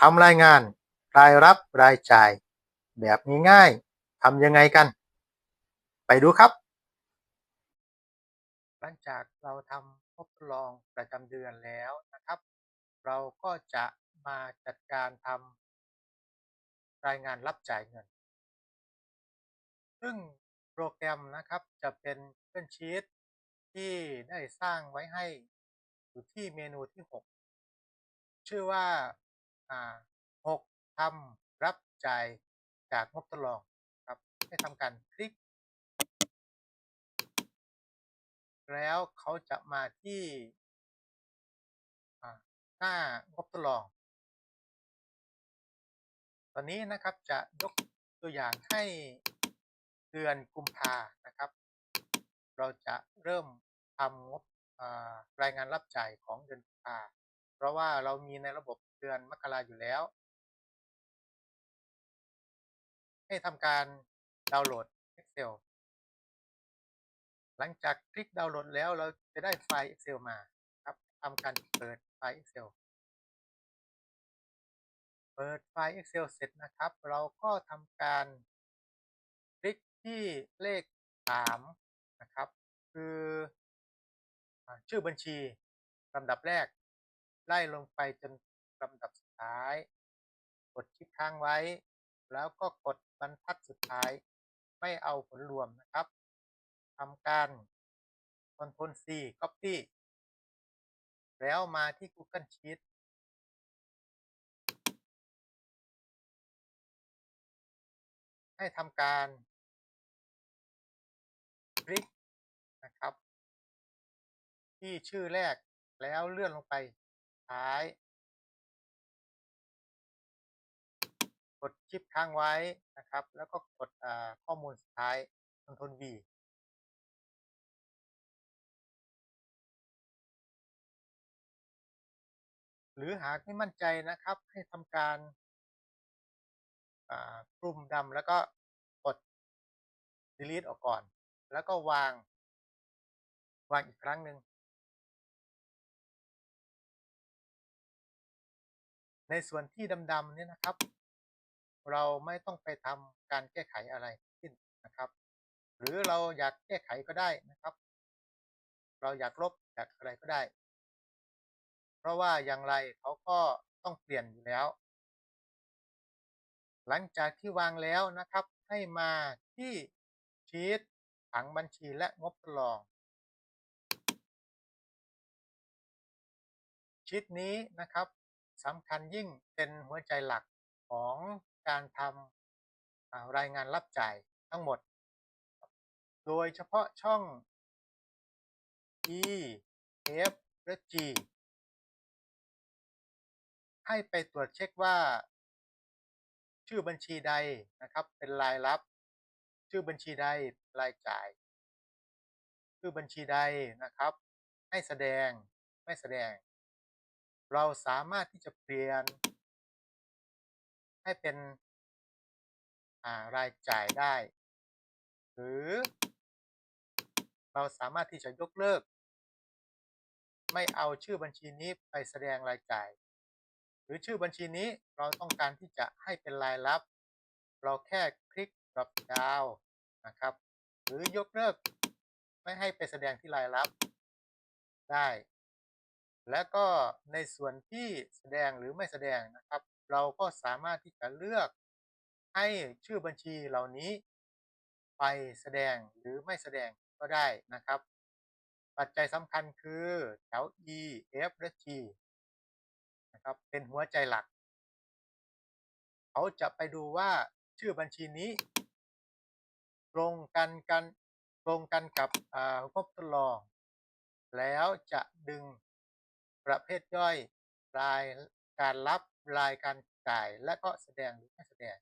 ทำรายงานรายรับรายจ่าย แบบง่ายๆทำยังไงกัน ไปดูครับ หลังจากเราทำทดลองประจำเดือนแล้วนะครับ เราก็จะมาจัดการทำรายงานรับจ่ายเงิน ซึ่งโปรแกรมนะครับจะเป็นเพื่อนชีตที่ได้สร้างไว้ให้อยู่ที่เมนูที่ 6 ชื่อว่า อ่า6ทำรับจ่ายจากงบทดลองครับให้ทำการคลิก แล้วเขาจะมาที่หน้างบทดลอง ตอนนี้นะครับจะยกตัวอย่างให้เดือนกุมภานะครับ เราจะเริ่มทำงบรายงานรับจ่ายของเดือนกุมภาเพราะว่าเรามีในระบบ เดือนมกราอยู่แล้ว ให้ทำการดาวน์โหลด Excel หลังจากคลิกดาวน์โหลดแล้วเราจะได้ไฟล์ Excel มาครับทำการเปิดไฟล์ Excel เปิดไฟล์ Excel เสร็จนะครับ เราก็ทำการคลิกที่เลข 3 นะครับ คือชื่อบัญชีลำดับแรก ไล่ลงไปจน ลำดับสุดท้าย กดคลิกค้างไว้ แล้วก็กดบรรทัดสุดท้าย ไม่เอาผลรวมนะครับทำการ Ctrl C Copy แล้วมาที่ Google Sheet ให้ทำการคลิกนะครับ ที่ชื่อแรกแล้วเลื่อนลงไปท้าย กดชิปค้างไว้นะครับ แล้วก็กดข้อมูลสุดท้าย Ctrl V หรือหากไม่มั่นใจนะครับ ให้ทำการกลุ่มดำแล้วก็กด delete ออกก่อน แล้วก็วาง วางอีกครั้งหนึ่งในส่วนที่ดำๆเนี่ยนะครับ เราไม่ต้องไปทำการแก้ไขอะไรทั้งสิ้นนะครับ หรือเราอยากแก้ไขก็ได้นะครับ เราอยากลบอยากอะไรก็ได้ เพราะว่าอย่างไรเขาก็ต้องเปลี่ยนอยู่แล้ว หลังจากที่วางแล้วนะครับ ให้มาที่ชีตผังบัญชีและงบทดลองชีตนี้นะครับสำคัญยิ่งเป็นหัวใจหลักของ การทำรายงานรับจ่ายทั้งหมด โดยเฉพาะช่อง E F และ G ให้ไปตรวจเช็คว่า ชื่อบัญชีใดนะครับ เป็นรายรับ ชื่อบัญชีใดรายจ่าย ชื่อบัญชีใดนะครับ ให้แสดงไม่แสดง เราสามารถที่จะเปลี่ยน ให้เป็นารายจ่ายได้ หรือ เราสามารถที่จะยกเลิก ไม่เอาชื่อบัญชีนี้ไปแสดงรายจ่าย หรือชื่อบัญชีนี้เราต้องการที่จะให้เป็นรายรับ เราแค่คลิก drop down นะครับ หรือยกเลิกไม่ให้ไปแสดงที่รายรับได้ และก็ในส่วนที่แสดงหรือไม่แสดงนะครับ เราก็สามารถที่จะเลือกให้ชื่อบัญชีเหล่านี้ ไปแสดงหรือไม่แสดงก็ได้นะครับ ปัจจัยสำคัญคือแถว E F และ G นะครับเป็นหัวใจหลัก เขาจะไปดูว่าชื่อบัญชีนี้ ตรงกันกันตรงกันกับงบทดลอง แล้วจะดึงประเภทย่อยรายการรับ รายการจ่ายและก็แสดงหรือไม่แสดง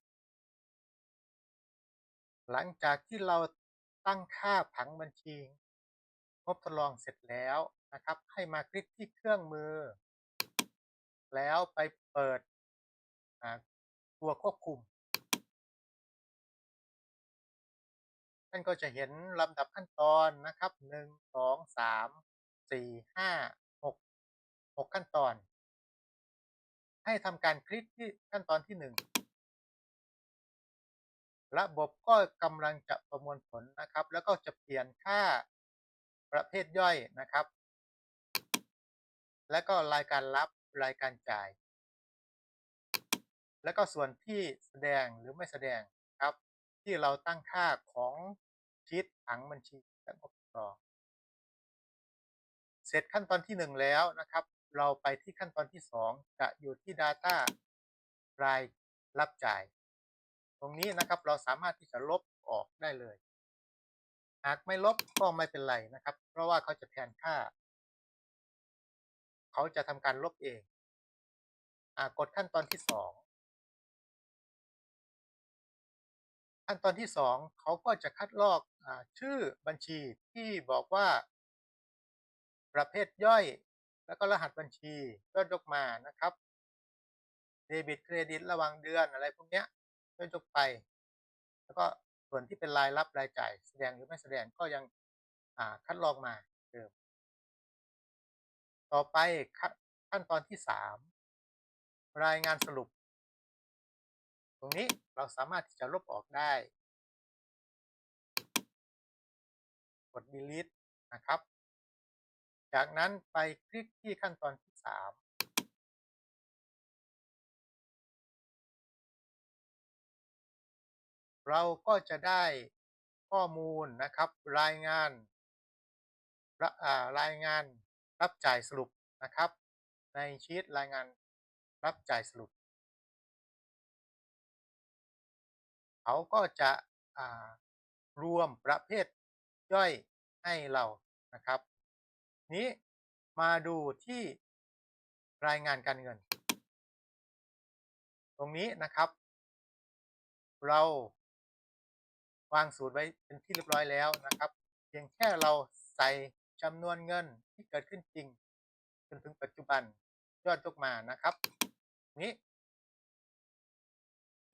หลังจากที่เราตั้งค่าผังบัญชีงบทดลองเสร็จแล้วนะครับ ให้มาคลิกที่เครื่องมือ แล้วไปเปิดตัวควบคุมท่านก็จะเห็นลำดับขั้นตอนนะครับ 1 2 3 4 5 6 6 ขั้นตอน ให้ทำการคลิกที่ขั้นตอนที่1ระบบก็กำลังจะประมวลผลนะครับ แล้วก็จะเปลี่ยนค่าประเภทย่อยนะครับ และก็รายการรับรายการจ่าย แล้วก็ส่วนที่แสดงหรือไม่แสดงครับ ที่เราตั้งค่าของชีตผังบัญชีและงบรอง เสร็จขั้นตอนที่ 1 แล้วนะครับ เราไปที่ขั้นตอนที่ 2 จะอยู่ที่ Data รายรับจ่าย ตรงนี้นะครับเราสามารถที่จะลบออกได้เลย หากไม่ลบก็ไม่เป็นไรนะครับ เพราะว่าเขาจะแทนค่า เขาจะทำการลบเองอกดขั้นตอนที่ 2 ขั้นตอนที่ 2 เขาก็จะคัดลอกอชื่อบัญชีที่บอกว่า ประเภทย่อย แล้วก็รหัสบัญชีก็ยกมานะครับเดบิตเครดิตระหว่างเดือนอะไรพวกนี้ก็ยกไป แล้วก็ส่วนที่เป็นรายรับรายจ่าย แสดงหรือไม่แสดงก็ยังคัดลอกมาเดิมต่อไปขั้นตอนที่ 3 รายงานสรุป ตรงนี้เราสามารถที่จะลบออกได้ กด delete นะครับ จากนั้นไปคลิกที่ขั้นตอนที่ 3เราก็จะได้ข้อมูลนะครับ รายงานรายงานรับจ่ายสรุปนะครับ ในชีตรายงานรับจ่ายสรุป เขาก็จะรวมประเภทย่อยให้เรานะครับ นี้มาดูที่รายงานการเงิน ตรงนี้นะครับ เราวางสูตรไว้เป็นที่เรียบร้อยแล้วนะครับ เพียงแค่เราใส่จำนวนเงินที่เกิดขึ้นจริง จนถึงปัจจุบันยอดยกมานะครับ นี้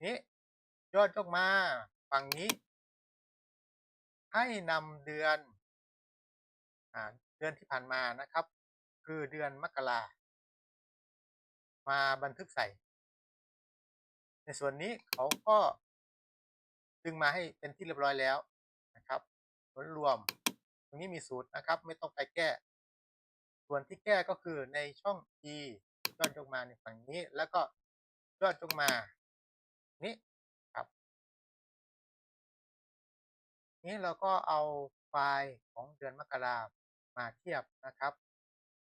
นี้ยอดยกมาฝั่งนี้ ให้นำเดือนอเดือนที่ผ่านมานะครับ คือเดือนมกรามาบันทึกใส่ ในส่วนนี้เขาก็ดึงมาให้เป็นที่เรียบร้อยแล้วนะครับผลรวมตรงนี้มีสูตรนะครับ ไม่ต้องไปแก้ ส่วนที่แก้ก็คือในช่อง e ยอดยกมาในฝั่งนี้ แล้วก็ยอดยกมา นี้ครับ นี้เราก็เอาไฟล์ของเดือนมกรา มาเทียบนะครับ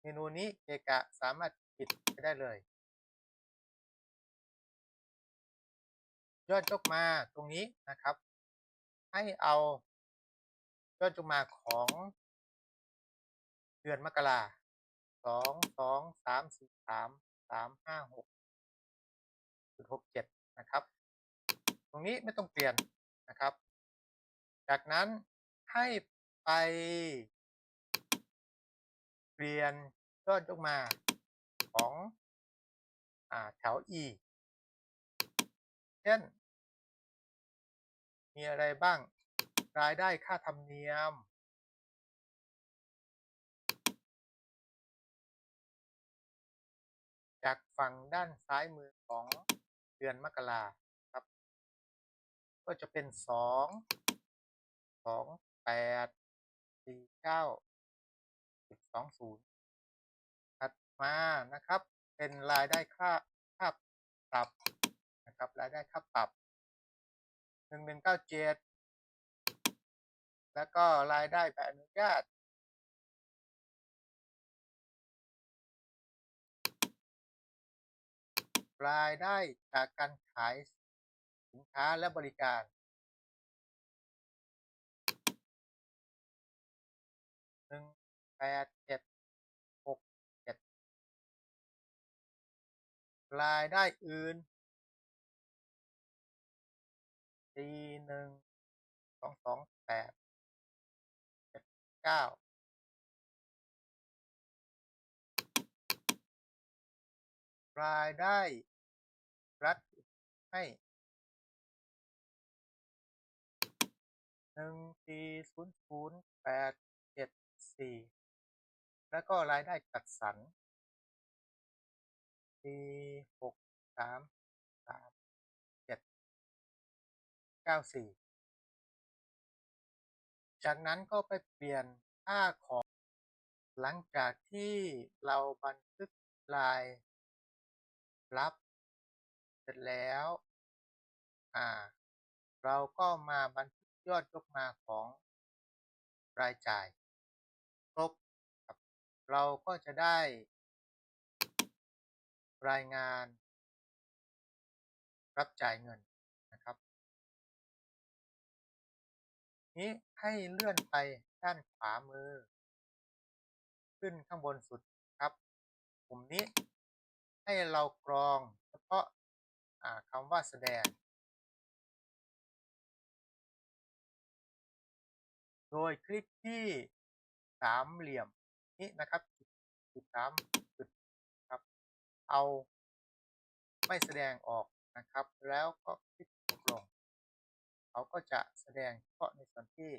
เมนูนี้เอกะสามารถปิดไปได้เลย ยอดยกมาตรงนี้นะครับ ให้เอายอดยกมาของเดือนมกราสองสองสามสี่สามสามห้าหกจุดหกเจ็ดนะครับ ตรงนี้ไม่ต้องเปลี่ยนนะครับ จากนั้นให้ไป ปลี่ยนยอดยกมาของอแถว e เช่น มีอะไรบ้าง รายได้ค่าธรรมเนียม จากฝั่งด้านซ้ายมือของเดือนมกราครับ ก็จะเป็นสองสอ งแปดสี่องศูนย์ถัดมานะครับ เป็นรายได้ค่าค่าปรับนะครับรายได้ค่าปรับหนึ่งหนึ่งเก้าเจ็ดแล้วก็รายได้ใบอนุญาตรายได้จากการขายสินค้าและบริการ ปดเจ็ดหกเจ็ดรายได้อื่นสี่หนึ่งสองสองแปดเจ็ดเก้ารายได้รัฐให้หนึ่งสี่ศูนย์ศูนย์แปดเจ็ดสี่ แล้วก็รายได้จัดสรรสี่หกสามสามเจ็ดเก้าสี่จากนั้นก็ไปเปลี่ยนค่าของหลังจากที่เราบันทึกรายรับเสร็จแล้ว อ่า เราก็มาบันทึกยอดยกมาของรายจ่าย เราก็จะได้ รายงาน รับจ่ายเงินนะครับ นี้ให้เลื่อนไปด้านขวามือ ขึ้นข้างบนสุดครับปุ่มนี้ให้เรากรองเฉพาะคำว่าแสดง โดยคลิกที่สามเหลี่ยม นี้นะครับจุดสามจุดครับ เอาไม่แสดงออกนะครับ แล้วก็คลิกลง เขาก็จะแสดงเฉพาะในส่วนที่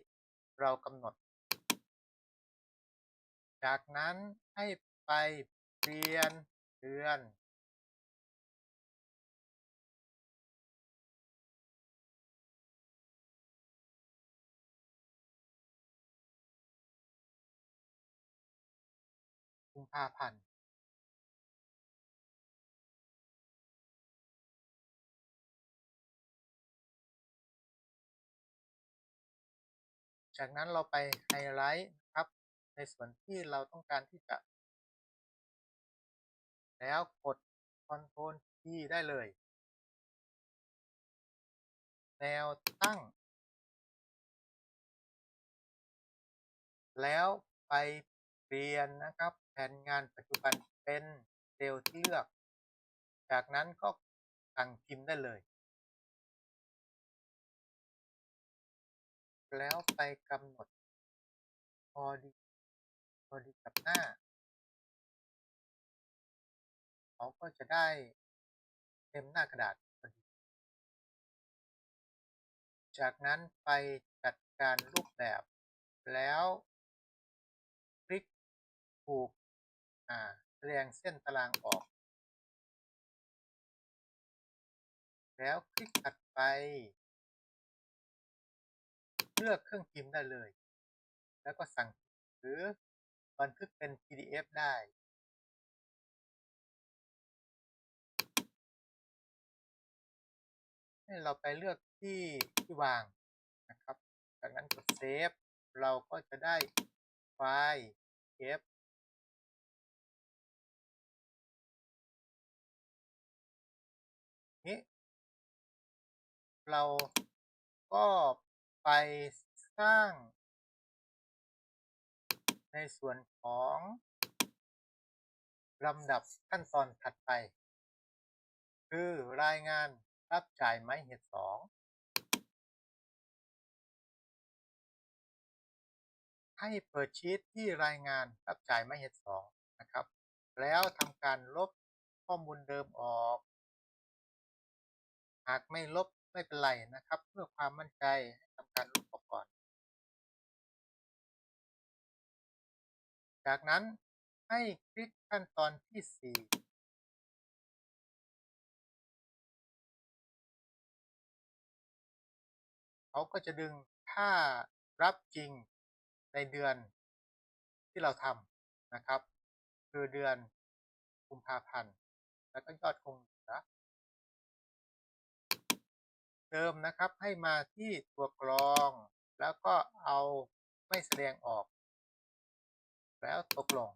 เรากำหนด จากนั้นให้ไปเปลี่ยนเดือน กุมภาพันธ์จากนั้นเราไปไฮไลท์ครับ ในส่วนที่เราต้องการที่จะ แล้วกด Ctrl T ได้เลย แนวตั้ง แล้วไป เปลี่ยนนะครับ แผนงานปัจจุบันเป็นเซลล์ที่เลือก จากนั้นก็สั่งพิมพ์ได้เลย แล้วไปกำหนดพอดีพอดีกับหน้า เขาก็จะได้เต็มหน้ากระดาษพอดี จากนั้นไปจัดการรูปแบบแล้ว ผูกแสดงเส้นตารางออก แล้วคลิกถัดไป เลือกเครื่องพิมพ์ได้เลย แล้วก็สั่งหรือบันทึกเป็น PDF ได้ให้เราไปเลือกที่ที่วางนะครับ จากนั้นกดเซฟ เราก็จะได้ไฟล์เเราก็ไปสร้าง ในส่วนของลำดับขั้นตอนถัดไป คือรายงานรับจ่ายไม้เหตุสองให้เปิดชีตที่รายงานรับจ่ายไม้เหตุสองนะครับ แล้วทำการลบข้อมูลเดิมออก หากไม่ลบ ไม่เป็นไรนะครับ เพื่อความมั่นใจทำการลบออกก่อน จากนั้นให้คลิกขั้นตอนที่4เขาก็จะดึงค่ารับจริงในเดือนที่เราทำนะครับ คือเดือนกุมภาพันธ์ แล้วก็ยอดคงเหลือ เดิมนะครับ ให้มาที่ตัวกรอง แล้วก็เอาไม่แสดงออก แล้วตกลง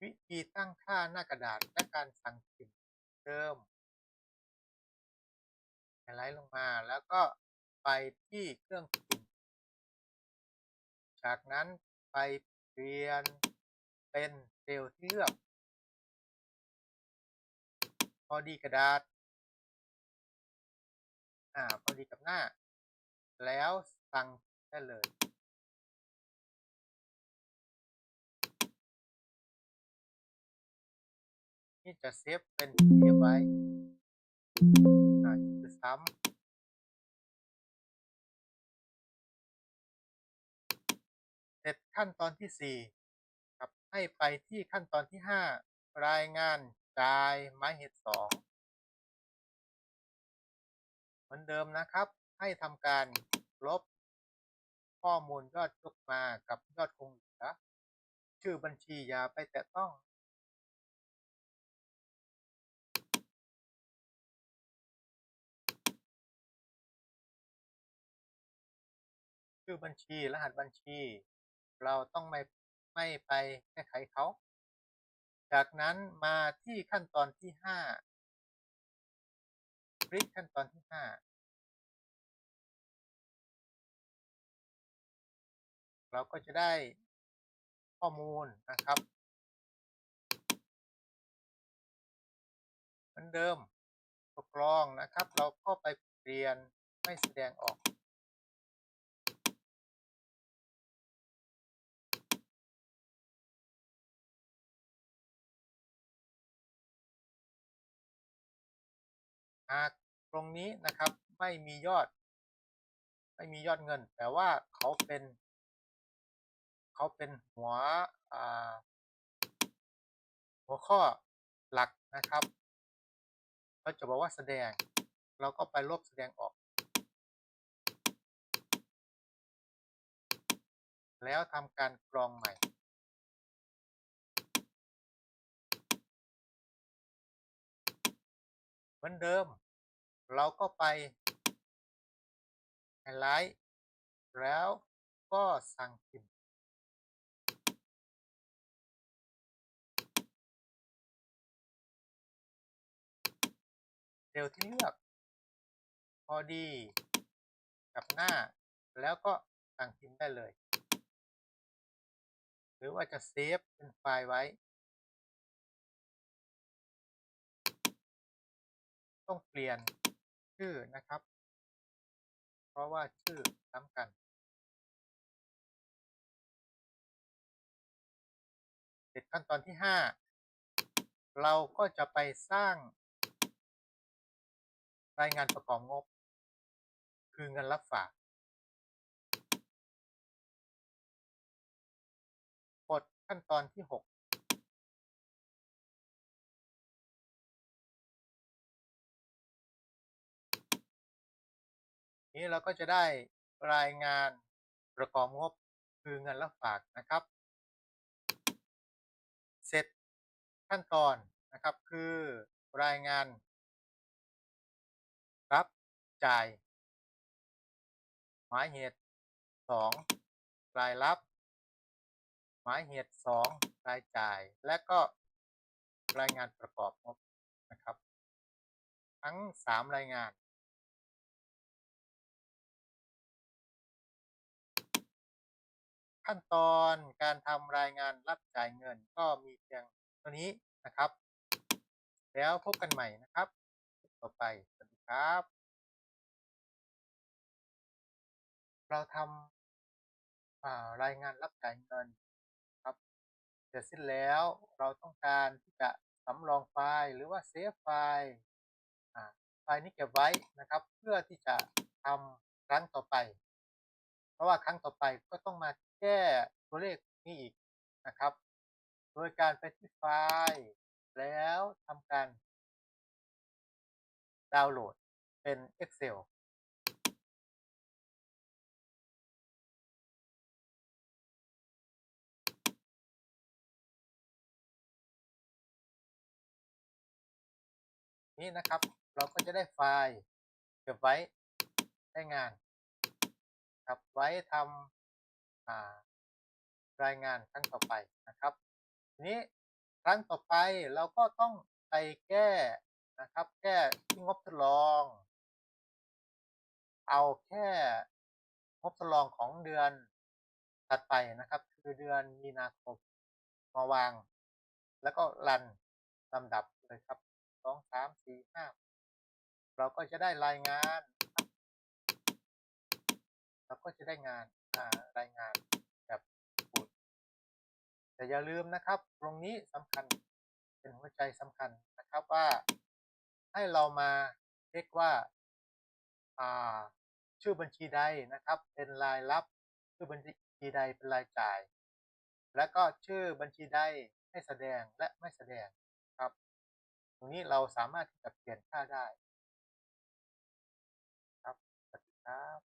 วิธีตั้งค่าหน้ากระดาษและการสั่งพิมพ์เดิมไฮไลท์ลงมาแล้วก็ไปที่เครื่องพิมพ์จากนั้นไปเปลี่ยนเป็นเซลล์ที่เลือก พอดีกระดาษ อ่า พอดีกับหน้า แล้วสั่งได้เลย นี่จะเซฟเป็น PDF ไว้คือซ้ำเสร็จขั้นตอนที่ 4 ครับให้ไปที่ขั้นตอนที่ 5 รายงานจ่ายหมายเหตุสอง เหมือนเดิมนะครับ ให้ทำการลบ ข้อมูลยอดยกมากับยอดคงเหลือ ชื่อบัญชีอย่าไปแตะต้องชื่อบัญชี รหัสบัญชี เราต้องไม่ไม่ไปแก้ไขเขา จากนั้นมาที่ขั้นตอนที่ 5 พลิกขั้นตอนที่ห้าเราก็จะได้ข้อมูลนะครับ เหมือนเดิมตัวกรองนะครับ เราก็ไปเปลี่ยนไม่แสดงออก หากตรงนี้นะครับไม่มียอด ไม่มียอดเงิน แต่ว่าเขาเป็นเขาเป็นหัวหัวข้อหลักนะครับเราจะบอกว่าแสดง เราก็ไปลบแสดงออก แล้วทำการกรองใหม่ เหมือนเดิม เราก็ไปไฮไลท์แล้วก็สั่งพิมพ์เซลที่เลือก พอดีกับหน้า แล้วก็สั่งพิมพ์ได้เลย หรือว่าจะเซฟเป็นไฟล์ไว้ ต้องเปลี่ยนชื่อนะครับ เพราะว่าชื่อซ้ำกันเสร็จขั้นตอนที่ 5 เราก็จะไปสร้าง รายงานประกอบงบ คือเงินรับฝากกดขั้นตอนที่ 6 นี้เราก็จะได้รายงานประกอบงบคือเงินรับฝากนะครับ เสร็จขั้นตอนนะครับคือรายงาน รับจ่าย หมายเหตุ 2 รายรับ หมายเหตุ 2 รายจ่าย และก็รายงานประกอบงบนะครับ ทั้ง 3 รายงาน ขั้นตอนการทำรายงานรับจ่ายเงินก็มีเพียงเท่านี้นะครับ แล้วพบกันใหม่นะครับ ต่อไปสวัสดีครับ เราทำรายงานรับจ่ายเงินครับเสร็จสิ้นแล้วเราต้องการที่จะสำรองไฟล์หรือว่าเซฟไฟล์ไฟล์นี้เก็บไว้นะครับ เพื่อที่จะทำครั้งต่อไป เพราะว่าครั้งต่อไปก็ต้องมา แก้ตัวเลขนี้อีกนะครับ โดยการไปที่ไฟล์แล้วทำการ ดาวน์โหลดเป็น Excel นี้นะครับ เราก็จะได้ไฟล์เก็บไว้ได้งาน ครับไว้ทำ รายงานครั้งต่อไปนะครับ ทีนี้ครั้งต่อไปเราก็ต้องไปแก้นะครับ แก้ที่งบทดลอง เอาแค่งบทดลองของเดือนถัดไปนะครับ คือเดือนมีนาคมมาวาง แล้วก็รันลำดับเลยครับสองสามสี่ห้าเราก็จะได้รายงาน เราก็จะได้งาน รายงานแบบบุตแต่อย่าลืมนะครับ ตรงนี้สำคัญเป็นหัวใจสำคัญนะครับว่าให้เรามาเช็กว่าชื่อบัญชีใดนะครับ เป็นรายรับ ชื่อบัญชีใดเป็นรายจ่าย และก็ชื่อบัญชีใดให้แสดงและไม่แสดงครับ ตรงนี้เราสามารถที่จะเปลี่ยนค่าได้ ครับสวัสดีครับ